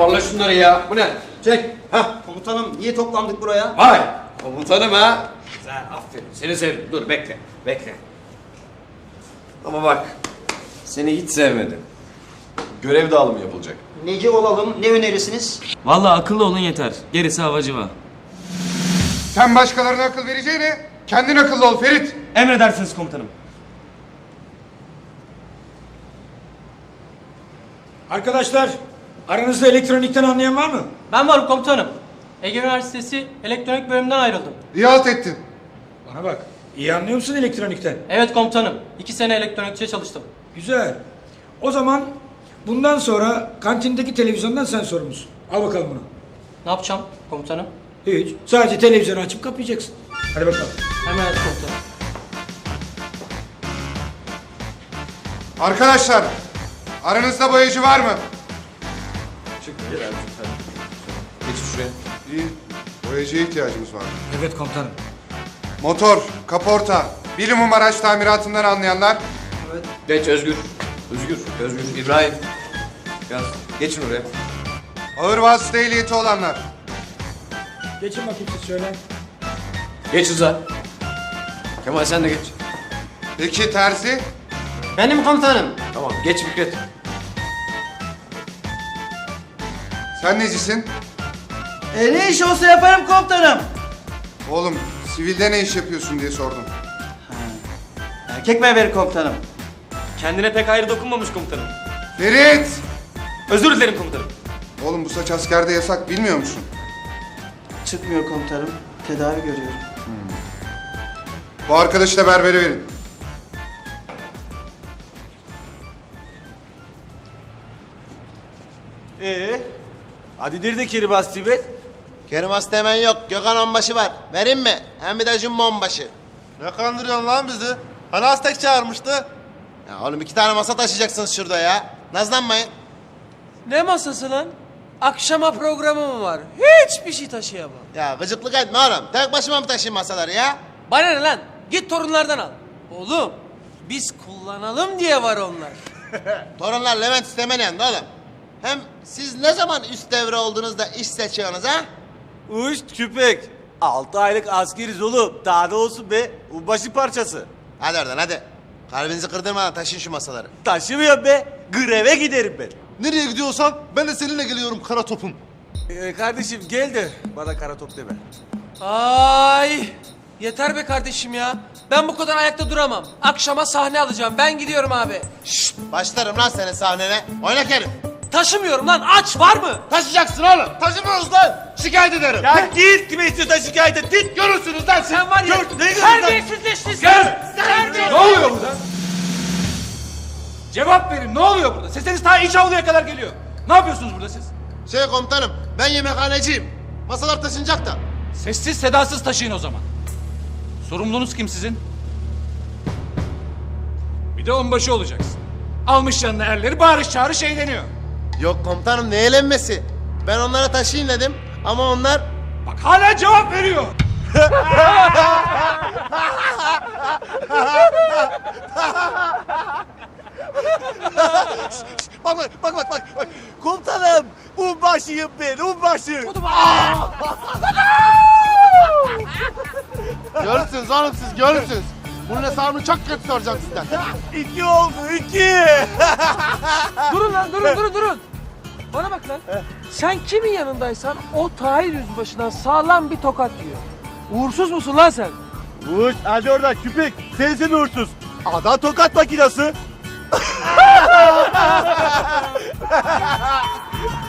Toparla şunları ya. Bu ne? Çek. Ha. Komutanım niye toplandık buraya? Vay. Komutanım ha. Güzel. Aferin. Seni sevdim. Dur bekle. Bekle. Ama bak. Seni hiç sevmedim. Görev dağılımı yapılacak. Nece olalım? Ne önerirsiniz? Vallahi akıllı olun yeter. Gerisi havacıva. Sen başkalarına akıl vereceğine kendin akıllı ol Ferit. Emredersiniz komutanım. Arkadaşlar, aranızda elektronikten anlayan var mı? Ben varım komutanım. Ege Üniversitesi elektronik bölümünden ayrıldım. İyi halt ettin. Bana bak, iyi anlıyor musun elektronikten? Evet komutanım. İki sene elektronikçide çalıştım. Güzel. O zaman bundan sonra kantindeki televizyondan sen sorumlusun. Al bakalım bunu. Ne yapacağım komutanım? Hiç. Sadece televizyonu açıp kapayacaksın. Hadi bakalım. Hemen komutanım. Arkadaşlar aranızda boyacı var mı? Şuraya. İyi. Boyacıya ihtiyacımız var. Evet komutanım. Motor, kaporta, bilimum araç tamiratından anlayanlar. Geç Özgür. Özgür, Özgür, İbrahim. Gel. Geçin oraya. Ağır vasıta ehliyeti olanlar. Geçin bakayım siz şöyle. Geç Rıza. Kemal sen de geç. Peki terzi? Benim komutanım. Tamam geç Fikret. Sen necisin? E, ne iş olsa yaparım komutanım. Oğlum sivilde ne iş yapıyorsun diye sordum. Erkek memeri komutanım. Kendine pek hayır dokunmamış komutanım. Ferit! Özür dilerim komutanım. Oğlum bu saç askerde yasak bilmiyor musun? Çıkmıyor komutanım. Tedavi görüyorum. Bu arkadaşı da berbere verin. Ee, hadi nerede Kiribas Tibet? Kerim hemen yok. Gökhan onbaşı var. Vereyim mi? Hem bir de jumbo onbaşı. Ne kandırıyorsun lan bizi? Hani Aztek çağırmıştı? Ya oğlum iki tane masa taşıyacaksınız şurada ya. Nazlanmayın. Ne masası lan? Akşama programı mı var? Hiçbir şey taşıyamam. Ya gıcıklık etme oğlum. Tek başıma mı taşıyayım masaları ya? Bana ne lan? Git torunlardan al. Oğlum biz kullanalım diye var onlar. Torunlar Levent istemeyen de oğlum. Hem siz ne zaman üst devre olduğunuzda iş seçiyorsunuz ha? Uş küpek. Altı aylık askeriz oğlum. Daha da olsun be. Ubaşı parçası. Hadi oradan hadi. Kalbinizi kırdırmadan taşıyın şu masaları. Taşımıyorum be. Greve giderim ben. Nereye gidiyorsan ben de seninle geliyorum kara topum. Ee, kardeşim gel de bana kara top deme. Ay yeter be kardeşim ya. Ben bu kadar ayakta duramam. Akşama sahne alacağım. Ben gidiyorum abi. Şşt! Başlarım lan senin sahnene. Oyna Kerim. Taşımıyorum lan. Aç var mı? Taşıyacaksın oğlum. Taşımıyoruz lan. Şikayet ederim. Ya git kime istiyorsan şikayet et. Git görürsünüz lan. Sen var ya. Gör, ne? Terbiyesizleştin sen. Ne oluyor burada? Cevap verin. Ne oluyor burada? Sesiniz ta iç avluya kadar geliyor. Ne yapıyorsunuz burada siz? Şey komutanım ben yemekhaneciyim. Masalar taşınacak da. Sessiz sedasız taşıyın o zaman. Sorumlunuz kim sizin? Bir de onbaşı olacaksın. Almış yanına erleri bağırış çağırış eğleniyor. Yok komutanım ne eğlenmesi? Ben onlara taşıyın dedim ama onlar... Bak hala cevap veriyor. Bak bak bak bak bak. bak. Komutanım. Unbaşıyım ben. Unbaşı. Görürsünüz oğlum siz görürsünüz. Bunun hesabını çok kötü soracağım sizden. İki oldu iki. Durun lan durun durun durun. Bana bak lan. Sen kimin yanındaysan o Tahir Yüzbaşı'dan sağlam bir tokat yiyor. Uğursuz musun lan sen? Uç hadi oradan küpek. Sensin uğursuz. Ada tokat makinası.